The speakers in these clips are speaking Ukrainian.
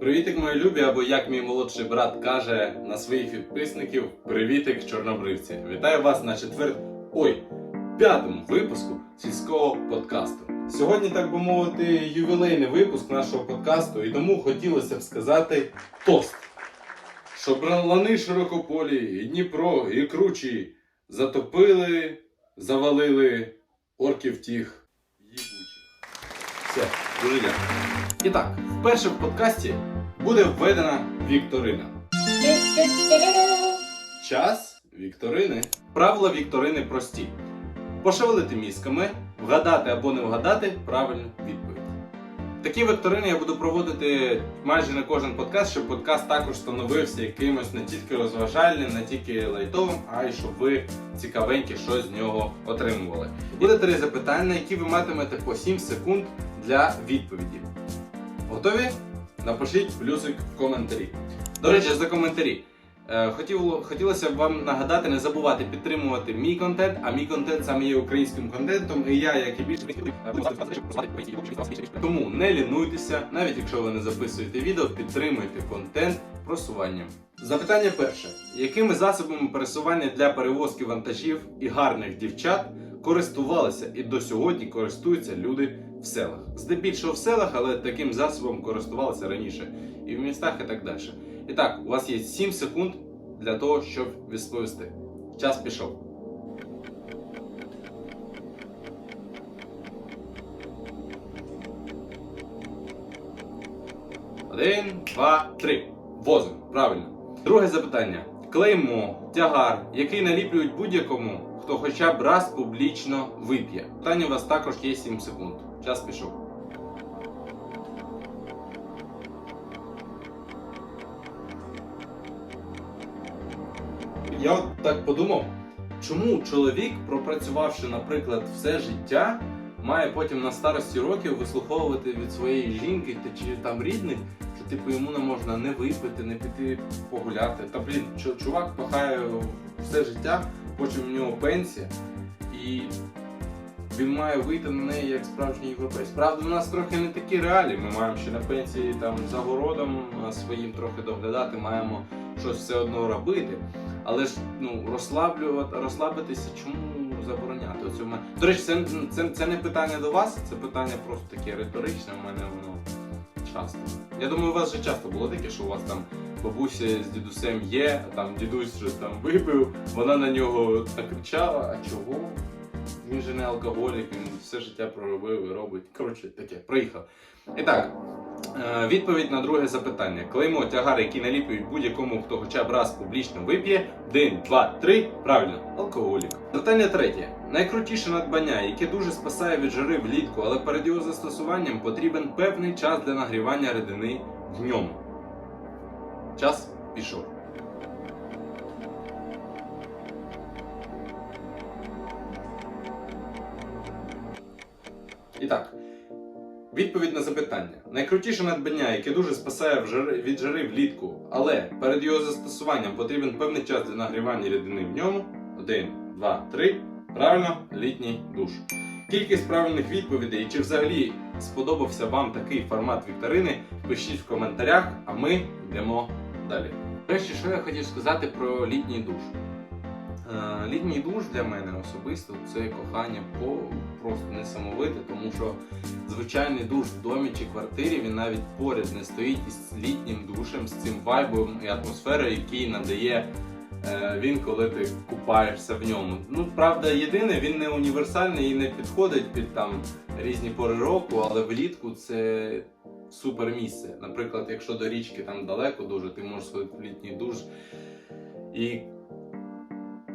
Привітик, мої любі, або як мій молодший брат каже на своїх підписників, привітик чорнобривці. Вітаю вас на четвер... Ой, п'ятому випуску сільського подкасту. Сьогодні, так би мовити, ювілейний випуск нашого подкасту, і тому хотілося б сказати тост. Щоб лани широкополі, і Дніпро, і кручі затопили, завалили орків тих їбучих. Все, дуже дякую. І так, вперше в подкасті буде введена вікторина. Час вікторини. Правила вікторини прості: пошевелити мізками, вгадати або не вгадати правильну відповідь. Такі вікторини я буду проводити майже на кожен подкаст, щоб подкаст також становився якимось не тільки розважальним, не тільки лайтовим, а й щоб ви цікавеньке щось з нього отримували. Буде три запитання, які ви матимете по 7 секунд для відповіді. Готові? Напишіть плюсик в коментарі. До речі, за коментарі. Е, Хотіло, хотілося б вам нагадати, не забувати підтримувати мій контент, а мій контент саме є українським контентом, і я, як і більше, тому не лінуйтеся, навіть якщо ви не записуєте відео, підтримуйте контент просуванням. Запитання перше: якими засобами пересування для перевозки вантажів і гарних дівчат користувалися і до сьогодні користуються люди в селах? Здебільшого в селах, але таким засобом користувалися раніше і в містах, і так далі. І так, у вас є 7 секунд для того, щоб відповісти. Час пішов. Один, два, три. Возом. Правильно. Друге запитання. Клеймо, тягар, який наліплюють будь-якому, хто хоча б раз публічно вип'є. Питання у вас також є 7 секунд. Час пішов. Я от так подумав, чому чоловік, пропрацювавши, наприклад, все життя, має потім на старості років вислуховувати від своєї жінки та чи там рідних, що типу йому не можна не випити, не піти погуляти. Та блін, чу- чувак пахає все життя, потім у нього пенсія, і він має вийти на неї як справжній європейць. Правда, у нас трохи не такі реалії. Ми маємо ще на пенсії там за городом своїм трохи доглядати, маємо щось все одно робити. Але ж ну розслаблювати, розслабитися, чому забороняти? Оце в мене. До речі, це, це, це не питання до вас, це питання просто таке риторичне. У мене воно часто. Я думаю, у вас вже часто було таке, що у вас там бабуся з дідусем є, там дідусь щось там випив, вона на нього накричала, а чого? Він же не алкоголік, він все життя проробив і робить. Коротше, таке, проїхав. І так, е, відповідь на друге запитання. Клеймо тягар, які наліплюють будь-якому, хто хоча б раз публічно вип'є. Один, два, три. Правильно, алкоголік. Питання третє. Найкрутіше надбання, яке дуже спасає від жари влітку, але перед його застосуванням потрібен певний час для нагрівання рідини ньому. Час пішов. І так, відповідь на запитання. Найкрутіше надбання, яке дуже спасає від жари влітку, але перед його застосуванням потрібен певний час для нагрівання рідини в ньому. Один, два, три. Правильно, літній душ. Кількість правильних відповідей, чи взагалі сподобався вам такий формат вікторини, пишіть в коментарях, а ми йдемо далі. Перше, що я хотів сказати про літній душ. Е, Літній душ для мене особисто це кохання по просто несамовите, тому що звичайний душ в домі чи квартирі він навіть поряд не стоїть із літнім душем, з цим вайбом і атмосферою, який надає е, він, коли ти купаєшся в ньому. Ну правда, єдине, він не універсальний і не підходить під там різні пори року, але влітку це супер місце. Наприклад, якщо до річки там далеко дуже, ти можеш сходити в літній душ і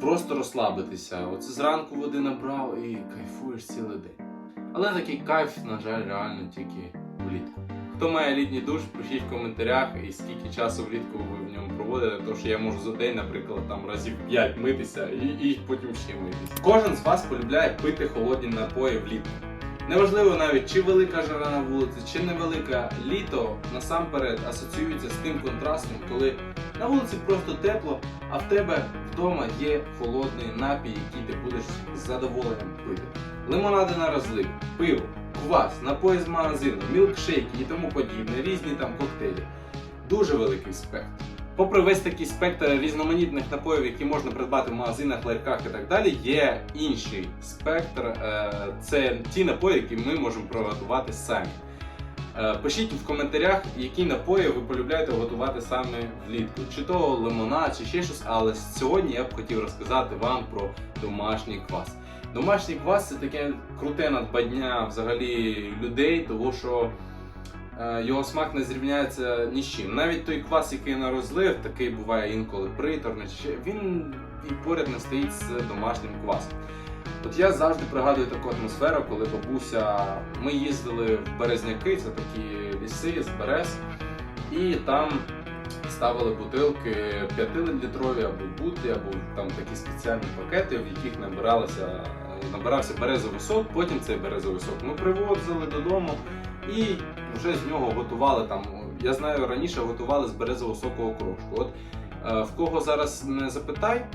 просто розслабитися. Оце зранку води набрав і кайфуєш цілий день. Але такий кайф, на жаль, реально тільки влітку. Хто має літній душ, пишіть в коментарях і скільки часу влітку ви в ньому проводите, тому що я можу за день, наприклад, там разів 5 митися і, і потім ще митися. Кожен з вас полюбляє пити холодні напої влітку. Неважливо навіть чи велика жара на вулиці, чи невелика літо насамперед асоціюється з тим контрастом, коли на вулиці просто тепло, а в тебе вдома є холодний напій, який ти будеш з задоволенням пити. Лимонади на розлив, пиво, квас, напої з магазину, мілкшейки і тому подібне, різні там коктейлі. дуже великий спектр. Попри весь такий спектр різноманітних напоїв, які можна придбати в магазинах, ларьках і так далі, є інший спектр. е, Це ті напої, які ми можемо приготувати самі. Е, Пишіть в коментарях, які напої ви полюбляєте готувати саме влітку, чи то лимонад, чи ще щось. Але сьогодні я б хотів розказати вам про домашній квас. Домашній квас це таке круте надбання взагалі людей, тому що його смак не зрівняється ні з чим. Навіть той квас, який на розлив, такий буває інколи приторний, він і поряд не стоїть з домашнім квасом. От я завжди пригадую таку атмосферу, коли бабуся. Ми їздили в Березняки, це такі ліси з берез, і там ставили бутилки 5-літрові або бутлі, або там такі спеціальні пакети, в яких набиралося, набирався березовий сок. Потім цей березовий сок ми привозили додому і вже з нього готували там. Я знаю, раніше готували з березового соку окрошку. От е, в кого зараз не запитай,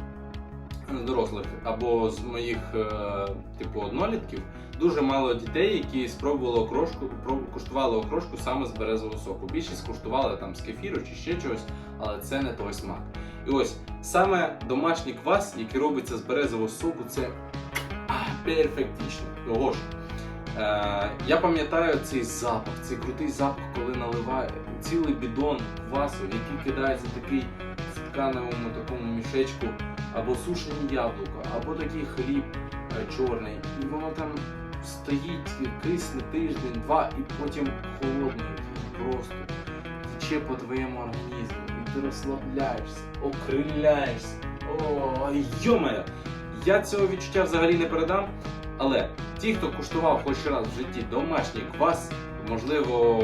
дорослих або з моїх е, типу однолітків дуже мало дітей, які спробували окрошку, куштували окрошку саме з березового соку. Більшість куштували там з кефіру чи ще чогось, але це не той смак. І ось саме домашній квас, який робиться з березового соку, це перфектично. Того ж. Е, я пам'ятаю цей запах, цей крутий запах, коли наливає цілий бідон квасу, який кидається такий в тканевому такому мішечку, або сушені яблука, або такий хліб е, чорний. І воно там стоїть, кисне тиждень, два, і потім холодний, просто тече по твоєму організму, і ти розслабляєшся, окриляєшся. О, йомає! Я цього відчуття взагалі не передам. Але ті, хто куштував хоч раз в житті домашній квас, можливо,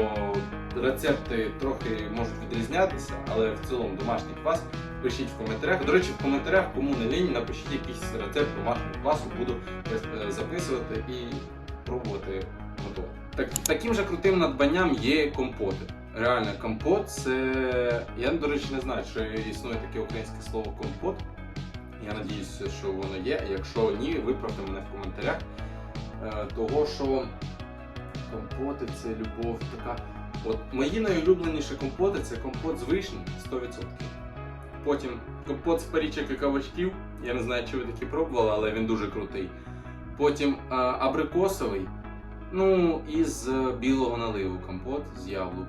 рецепти трохи можуть відрізнятися, але в цілому домашній квас пишіть в коментарях. До речі, в коментарях, кому не лінь, напишіть якийсь рецепт домашнього квасу, буду е, записувати і пробувати готувати. Так, таким же крутим надбанням є компоти. Реально, компот це. Я, до речі, не знаю, чи існує таке українське слово компот. Я надіюся, що воно є. Якщо ні, виправте мене в коментарях. Е, Того, що компоти це любов така. От мої найулюбленіші компоти це компот з вишні 100%. Потім компот з парічок і кавачків. Я не знаю, чи ви такі пробували, але він дуже крутий. Потім е, абрикосовий. Ну, і з білого наливу компот з яблук.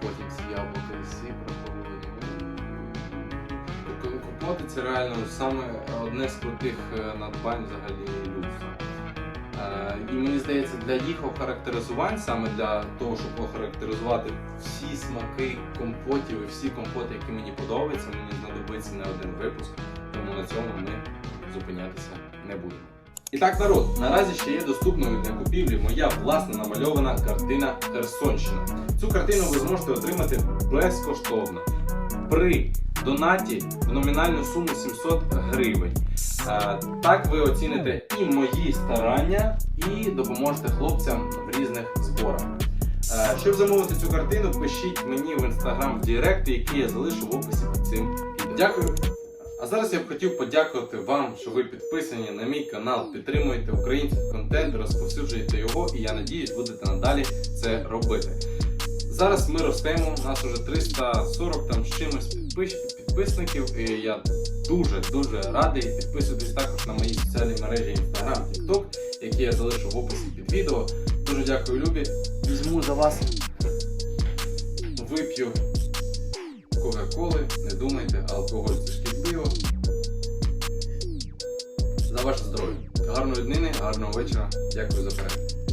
Потім з яблука і сипра Компоти це реально саме одне з крутих е, надбань взагалі людства. Е, І мені здається, для їх охарактеризувань, саме для того, щоб охарактеризувати всі смаки компотів і всі компоти, які мені подобаються, мені знадобиться не один випуск, тому на цьому ми зупинятися не будемо. І так, народ, наразі ще є доступною для купівлі моя власна намальована картина Херсонщина. Цю картину ви зможете отримати безкоштовно при донаті в номінальну суму 700 гривень. Е, Так ви оціните і мої старання, і допоможете хлопцям в різних зборах. Е, Щоб замовити цю картину, пишіть мені в інстаграм в директ, який я залишу в описі під цим відео. Дякую. А зараз я б хотів подякувати вам, що ви підписані на мій канал, підтримуєте український контент, розповсюджуєте його, і я надіюсь, будете надалі це робити. Зараз ми ростемо, у нас уже 340 там з чимось підпис- підписників, і я дуже дуже радий. Підписуйтесь також на мої соціальні мережі Instagram, TikTok, які я залишу в описі під відео. Дуже дякую, Любі. Візьму за вас, вип'ю Кока-Коли, не думайте, алкоголь це шкідливо. За ваше здоров'я. Гарної днини, гарного вечора. Дякую за перегляд.